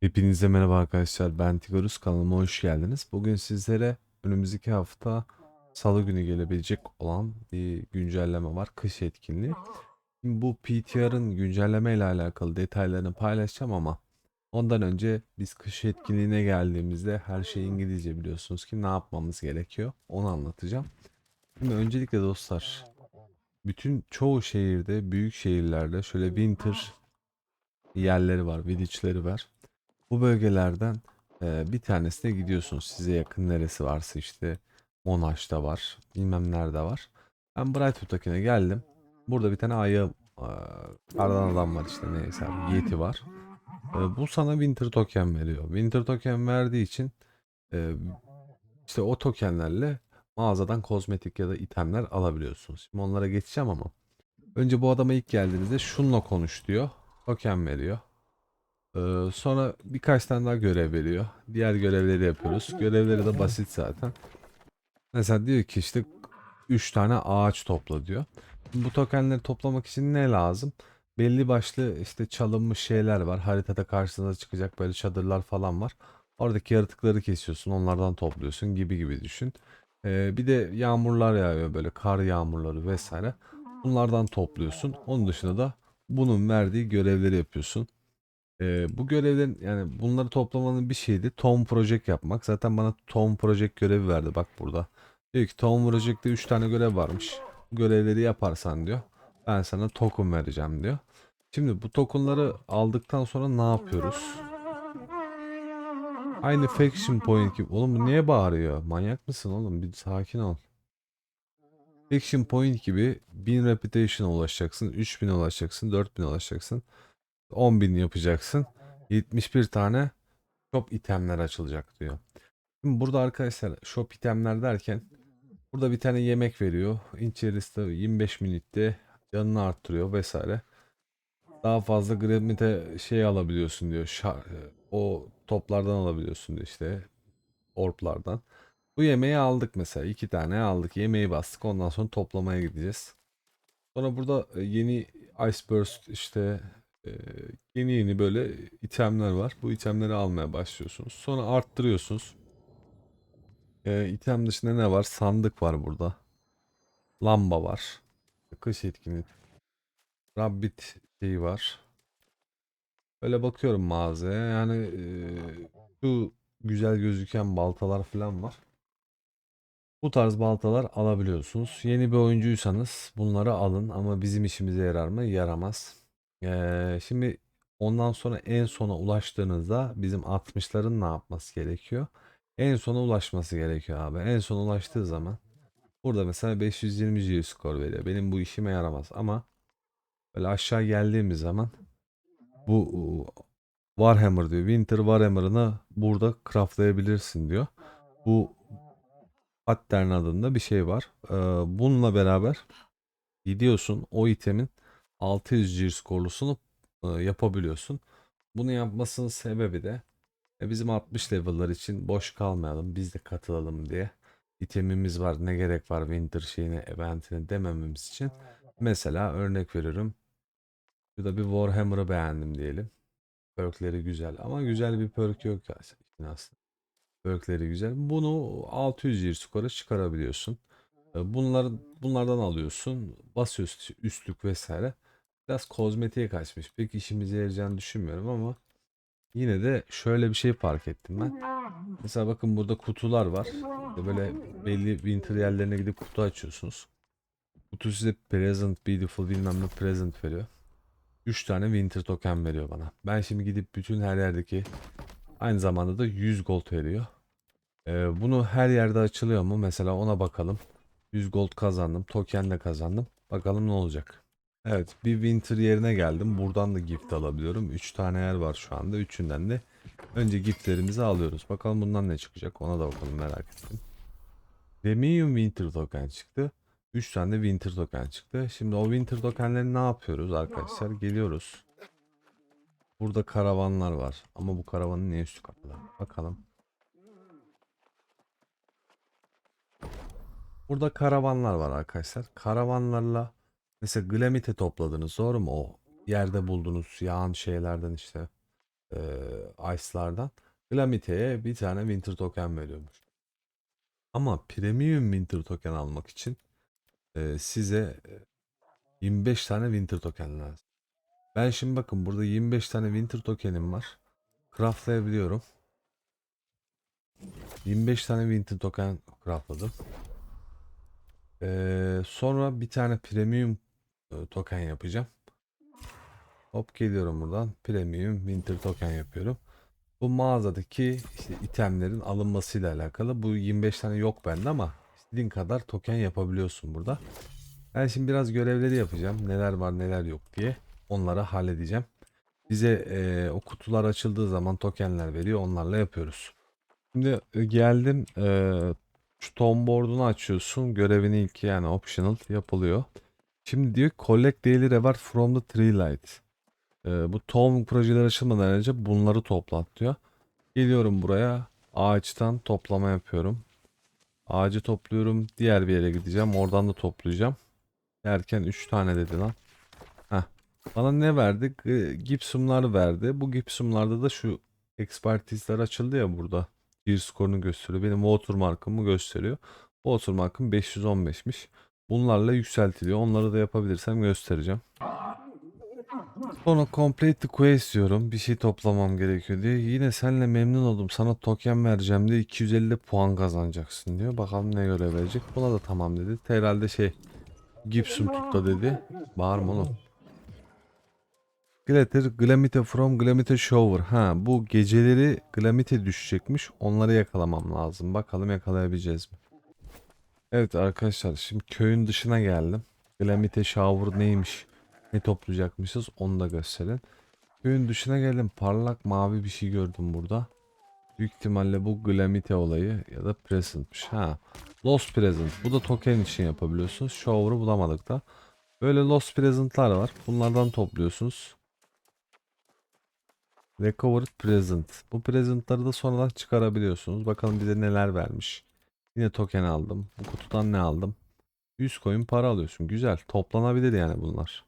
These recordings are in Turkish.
Hepinize merhaba arkadaşlar. Ben Tigorus kanalıma hoş geldiniz. Bugün sizlere önümüzdeki hafta Salı günü gelebilecek olan bir güncelleme var. Kış etkinliği. Şimdi bu PTR'ın güncelleme ile alakalı detaylarını paylaşacağım ama ondan önce biz kış etkinliğine geldiğimizde her şey İngilizce biliyorsunuz ki ne yapmamız gerekiyor onu anlatacağım. Şimdi öncelikle dostlar bütün çoğu şehirde büyük şehirlerde şöyle winter yerleri var, village'leri var. Bu bölgelerden e, bir tanesine gidiyorsunuz. Size yakın neresi varsa işte Monaş'ta var. Bilmem nerede var. Ben Brightwood'dakine geldim. Burada bir tane ayı e, adam var işte neyse Yeti var. E, bu sana Winter Token veriyor. Winter Token verdiği için e, işte o tokenlerle mağazadan kozmetik ya da itemler alabiliyorsunuz. Şimdi onlara geçeceğim ama önce bu adama ilk geldiğinizde şunla konuş diyor. Token veriyor. Ee, sonra birkaç tane daha görev veriyor. Diğer görevleri yapıyoruz. Görevleri de basit zaten. Mesela diyor ki işte 3 tane ağaç topla diyor. Bu tokenleri toplamak için ne lazım? Belli başlı işte çalınmış şeyler var. Haritada karşınıza çıkacak böyle çadırlar falan var. Oradaki yaratıkları kesiyorsun, onlardan topluyorsun gibi gibi düşün. Ee, bir de yağmurlar yağıyor böyle kar yağmurları vesaire. Bunlardan topluyorsun. Onun dışında da bunun verdiği görevleri yapıyorsun. Ee, bu görevlerin yani bunları toplamanın bir şeydi. Tom Project yapmak. Zaten bana Tom Project görevi verdi bak burada. Diyor ki Tom Project'te 3 tane görev varmış. Bu görevleri yaparsan diyor. Ben sana token vereceğim diyor. Şimdi bu tokenları aldıktan sonra ne yapıyoruz? Aynı Faction Point gibi. Oğlum bu niye bağırıyor? Manyak mısın oğlum? Bir sakin ol. Faction Point gibi 1000 reputation'a ulaşacaksın. 3000'e ulaşacaksın. 4000'e ulaşacaksın. 10.000 yapacaksın. 71 tane shop itemler açılacak diyor. Şimdi burada arkadaşlar shop itemler derken burada bir tane yemek veriyor. İçerisinde 25 minütte canını arttırıyor vesaire. Daha fazla gravite şey alabiliyorsun diyor. Şa- o toplardan alabiliyorsun diyor işte. Orplardan. Bu yemeği aldık mesela. iki tane aldık. Yemeği bastık. Ondan sonra toplamaya gideceğiz. Sonra burada e, yeni Ice Burst işte e, yeni yeni böyle itemler var. Bu itemleri almaya başlıyorsunuz. Sonra arttırıyorsunuz. E, item dışında ne var? Sandık var burada. Lamba var. Kış etkinliği. Rabbit şeyi var. Böyle bakıyorum mağazaya. Yani e, şu güzel gözüken baltalar falan var. Bu tarz baltalar alabiliyorsunuz. Yeni bir oyuncuysanız bunları alın ama bizim işimize yarar mı? Yaramaz. Ee, şimdi ondan sonra en sona ulaştığınızda bizim 60'ların ne yapması gerekiyor? En sona ulaşması gerekiyor abi. En sona ulaştığı zaman burada mesela 520 GP skor veriyor. Benim bu işime yaramaz ama böyle aşağı geldiğimiz zaman bu Warhammer diyor. Winter Warhammer'ını burada craftlayabilirsin diyor. Bu pattern adında bir şey var. Ee, bununla beraber gidiyorsun o itemin 600 G skorlusunu e, yapabiliyorsun. Bunu yapmasının sebebi de e, bizim 60 level'lar için boş kalmayalım biz de katılalım diye. İtemimiz var ne gerek var winter şeyine eventine demememiz için. Mesela örnek veriyorum. Şurada bir Warhammer'ı beğendim diyelim. Perkleri güzel ama güzel bir perk yok aslında. Perkleri güzel. Bunu 600 G skora çıkarabiliyorsun. E, Bunlar, bunlardan alıyorsun. Bas üst, üstlük vesaire. Biraz kozmetiğe kaçmış. Pek işimize yarayacağını düşünmüyorum ama yine de şöyle bir şey fark ettim ben. Mesela bakın burada kutular var. İşte böyle belli winter yerlerine gidip kutu açıyorsunuz. Kutu size present, beautiful bilmem ne present veriyor. 3 tane winter token veriyor bana. Ben şimdi gidip bütün her yerdeki aynı zamanda da 100 gold veriyor. Ee, bunu her yerde açılıyor mu? Mesela ona bakalım. 100 gold kazandım. Token de kazandım. Bakalım ne olacak. Evet bir winter yerine geldim. Buradan da gift alabiliyorum. 3 tane yer var şu anda. Üçünden de önce giftlerimizi alıyoruz. Bakalım bundan ne çıkacak ona da bakalım merak ettim. Premium winter token çıktı. 3 tane de winter token çıktı. Şimdi o winter tokenleri ne yapıyoruz arkadaşlar? Geliyoruz. Burada karavanlar var. Ama bu karavanın ne üstü kapalı? Bakalım. Burada karavanlar var arkadaşlar. Karavanlarla mesela glamite topladınız doğru mu? O yerde bulduğunuz yağan şeylerden işte Ee, Ice'lardan. Glamite'ye bir tane Winter Token veriyormuş. Ama Premium Winter Token almak için e, size e, 25 tane Winter Token lazım. Ben şimdi bakın burada 25 tane Winter Token'im var. Craftlayabiliyorum. 25 tane Winter Token craftladım. Ee, sonra bir tane Premium e, Token yapacağım. Hop geliyorum buradan. Premium Winter Token yapıyorum. Bu mağazadaki işte itemlerin alınmasıyla alakalı. Bu 25 tane yok bende ama istediğin kadar token yapabiliyorsun burada. Ben şimdi biraz görevleri yapacağım. Neler var neler yok diye. Onları halledeceğim. Bize e, o kutular açıldığı zaman tokenler veriyor. Onlarla yapıyoruz. Şimdi e, geldim. E, şu tom board'unu açıyorsun. Görevin ilki yani optional yapılıyor. Şimdi diyor collect daily reward from the tree light. E, bu tohum projeler açılmadan önce bunları toplat diyor. Geliyorum buraya. Ağaçtan toplama yapıyorum. Ağacı topluyorum. Diğer bir yere gideceğim. Oradan da toplayacağım. Derken 3 tane dedi lan. Heh. Bana ne verdi? Gipsumlar verdi. Bu gipsumlarda da şu expertise'ler açıldı ya burada. Bir skorunu gösteriyor. Benim watermark'ımı gösteriyor. Watermark'ım 515'miş. Bunlarla yükseltiliyor. Onları da yapabilirsem göstereceğim. Sonra complete the quest diyorum. Bir şey toplamam gerekiyor diye. Yine seninle memnun oldum. Sana token vereceğim diye 250 puan kazanacaksın diyor. Bakalım ne göre verecek. Buna da tamam dedi. Herhalde şey Gibson tutta dedi. Bağırma oğlum. Glitter, Glamite from Glamite Shower. Ha bu geceleri Glamite düşecekmiş. Onları yakalamam lazım. Bakalım yakalayabileceğiz mi? Evet arkadaşlar şimdi köyün dışına geldim. Glamite Shower neymiş? Ne toplayacakmışız onu da gösterin. Köyün dışına geldim. Parlak mavi bir şey gördüm burada. Büyük ihtimalle bu Glamite olayı ya da Present'miş. Ha. Lost Present. Bu da token için yapabiliyorsunuz. Shower'ı bulamadık da. Böyle Lost Present'lar var. Bunlardan topluyorsunuz. Recovered Present. Bu present'ları da sonradan çıkarabiliyorsunuz. Bakalım bize neler vermiş. Yine token aldım. Bu kutudan ne aldım? 100 coin para alıyorsun. Güzel. Toplanabilir yani bunlar.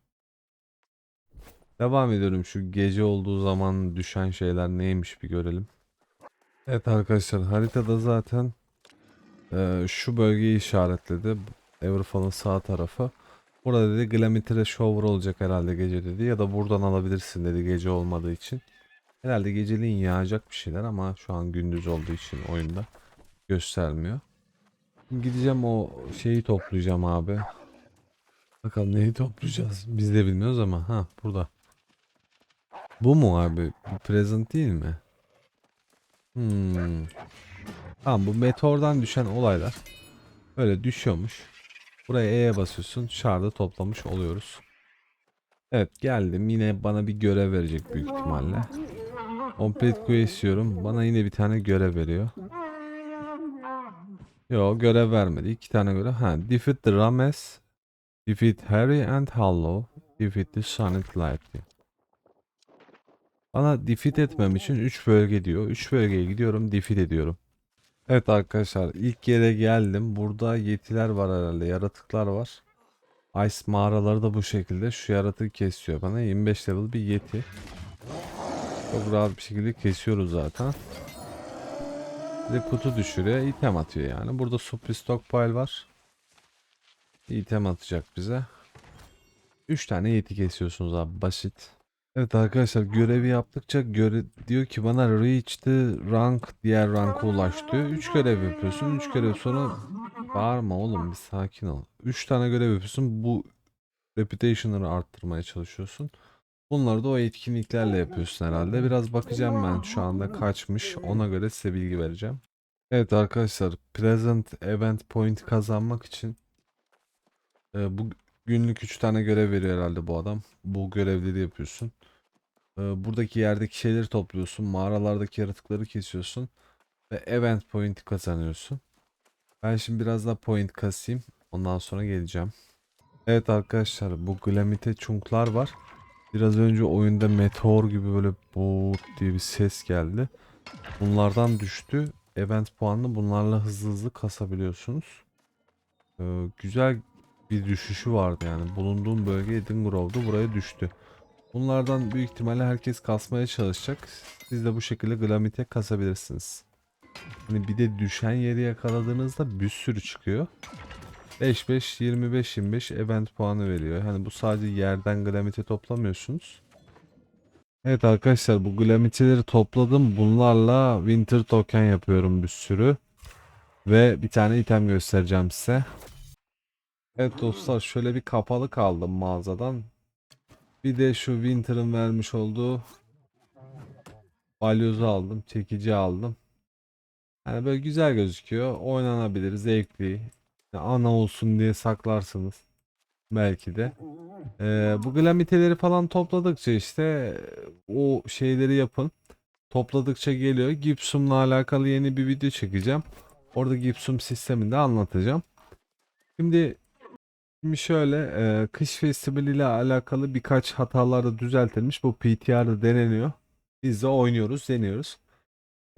Devam ediyorum. Şu gece olduğu zaman düşen şeyler neymiş bir görelim. Evet arkadaşlar haritada zaten e, şu bölgeyi işaretledi. Everfall'ın sağ tarafı. Burada dedi Glamitre Shower olacak herhalde gece dedi. Ya da buradan alabilirsin dedi gece olmadığı için. Herhalde geceliğin yağacak bir şeyler ama şu an gündüz olduğu için oyunda göstermiyor. Gideceğim o şeyi toplayacağım abi. Bakalım neyi toplayacağız. Biz de bilmiyoruz ama ha burada. Bu mu abi? Bu present değil mi? Hmm. Tamam bu meteordan düşen olaylar böyle düşüyormuş. Buraya E'ye basıyorsun. Şarjı toplamış oluyoruz. Evet geldim. Yine bana bir görev verecek büyük ihtimalle. Complete quest diyorum. Bana yine bir tane görev veriyor. Yo görev vermedi. İki tane görev. Ha, defeat the Rames. Defeat Harry and Hollow. Defeat the Sonnet Light. Bana defeat etmem için 3 bölge diyor. 3 bölgeye gidiyorum defeat ediyorum. Evet arkadaşlar ilk yere geldim. Burada yetiler var herhalde. Yaratıklar var. Ice mağaraları da bu şekilde. Şu yaratığı kesiyor bana. 25 level bir yeti. Çok rahat bir şekilde kesiyoruz zaten. Bir de kutu düşürüyor. item atıyor yani. Burada super stockpile var. İtem atacak bize. 3 tane yeti kesiyorsunuz abi. Basit. Evet arkadaşlar görevi yaptıkça göre diyor ki bana reach the rank diğer ranka ulaş diyor. 3 görev yapıyorsun. 3 görev sonra bağırma oğlum bir sakin ol. 3 tane görev yapıyorsun. Bu reputation'ları arttırmaya çalışıyorsun. Bunları da o etkinliklerle yapıyorsun herhalde. Biraz bakacağım ben şu anda kaçmış. Ona göre size bilgi vereceğim. Evet arkadaşlar present event point kazanmak için e, bu günlük 3 tane görev veriyor herhalde bu adam. Bu görevleri yapıyorsun. E, buradaki yerdeki şeyleri topluyorsun. Mağaralardaki yaratıkları kesiyorsun. Ve event point kazanıyorsun. Ben şimdi biraz daha point kasayım. Ondan sonra geleceğim. Evet arkadaşlar bu Glamite çunklar var. Biraz önce oyunda meteor gibi böyle boğut diye bir ses geldi. Bunlardan düştü. Event puanını bunlarla hızlı hızlı kasabiliyorsunuz. Ee, güzel bir düşüşü vardı yani. Bulunduğum bölge Eden Grove'da buraya düştü. Bunlardan büyük ihtimalle herkes kasmaya çalışacak. Siz de bu şekilde glamite kasabilirsiniz. Hani bir de düşen yeri yakaladığınızda bir sürü çıkıyor. 5 5 25 25 event puanı veriyor. Hani bu sadece yerden glamite toplamıyorsunuz. Evet arkadaşlar bu glamiteleri topladım. Bunlarla winter token yapıyorum bir sürü. Ve bir tane item göstereceğim size. Evet dostlar şöyle bir kapalı kaldım mağazadan. Bir de şu Winter'ın vermiş olduğu balyozu aldım. Çekici aldım. Yani böyle güzel gözüküyor. Oynanabilir, zevkli. Ana olsun diye saklarsınız. Belki de. Ee, bu glamiteleri falan topladıkça işte o şeyleri yapın. Topladıkça geliyor. Gipsum'la alakalı yeni bir video çekeceğim. Orada Gipsum sistemini de anlatacağım. Şimdi Şimdi şöyle e, kış festivali ile alakalı birkaç hatalar da düzeltilmiş. Bu PTR'da deneniyor. Biz de oynuyoruz, deniyoruz.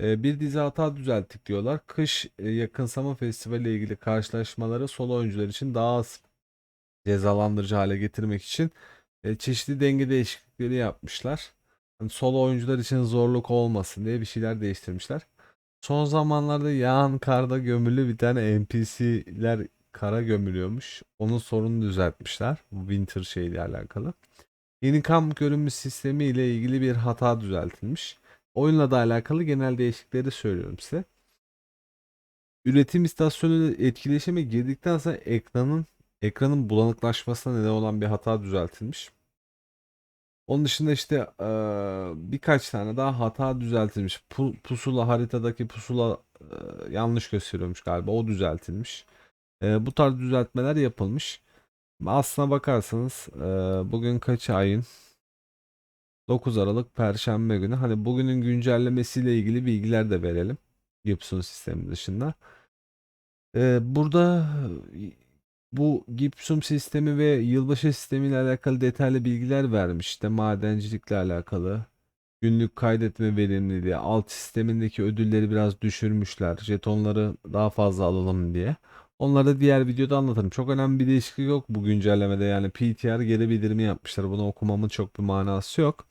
Bir dizi hata düzelttik diyorlar. Kış yakınsama festivali ile ilgili karşılaşmaları solo oyuncular için daha az cezalandırıcı hale getirmek için çeşitli denge değişiklikleri yapmışlar. Hani solo oyuncular için zorluk olmasın diye bir şeyler değiştirmişler. Son zamanlarda yağan karda gömülü bir tane NPC'ler kara gömülüyormuş. Onun sorununu düzeltmişler. Winter şeyle alakalı. Yeni kamp görünümü sistemi ile ilgili bir hata düzeltilmiş. Oyunla da alakalı genel değişiklikleri söylüyorum size. Üretim istasyonu ile etkileşime girdikten sonra ekranın ekranın bulanıklaşmasına neden olan bir hata düzeltilmiş. Onun dışında işte birkaç tane daha hata düzeltilmiş. Pu- pusula haritadaki pusula yanlış gösteriyormuş galiba. O düzeltilmiş. Bu tarz düzeltmeler yapılmış. Aslına bakarsanız bugün kaç ayın? 9 Aralık Perşembe günü. Hani bugünün güncellemesiyle ilgili bilgiler de verelim. Gibson sistemi dışında. Eee, burada bu Gibson sistemi ve yılbaşı sistemiyle alakalı detaylı bilgiler vermiş. İşte madencilikle alakalı. Günlük kaydetme verimliliği, alt sistemindeki ödülleri biraz düşürmüşler. Jetonları daha fazla alalım diye. Onları da diğer videoda anlatırım. Çok önemli bir değişiklik yok bu güncellemede. Yani PTR geri bildirimi yapmışlar. Bunu okumamın çok bir manası yok.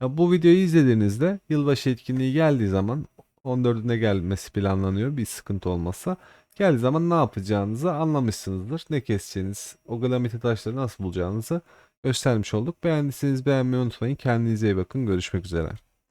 Ya bu videoyu izlediğinizde yılbaşı etkinliği geldiği zaman 14'üne gelmesi planlanıyor. Bir sıkıntı olmazsa. Geldiği zaman ne yapacağınızı anlamışsınızdır. Ne keseceğiniz, o glamite taşları nasıl bulacağınızı göstermiş olduk. Beğendiyseniz beğenmeyi unutmayın. Kendinize iyi bakın. Görüşmek üzere.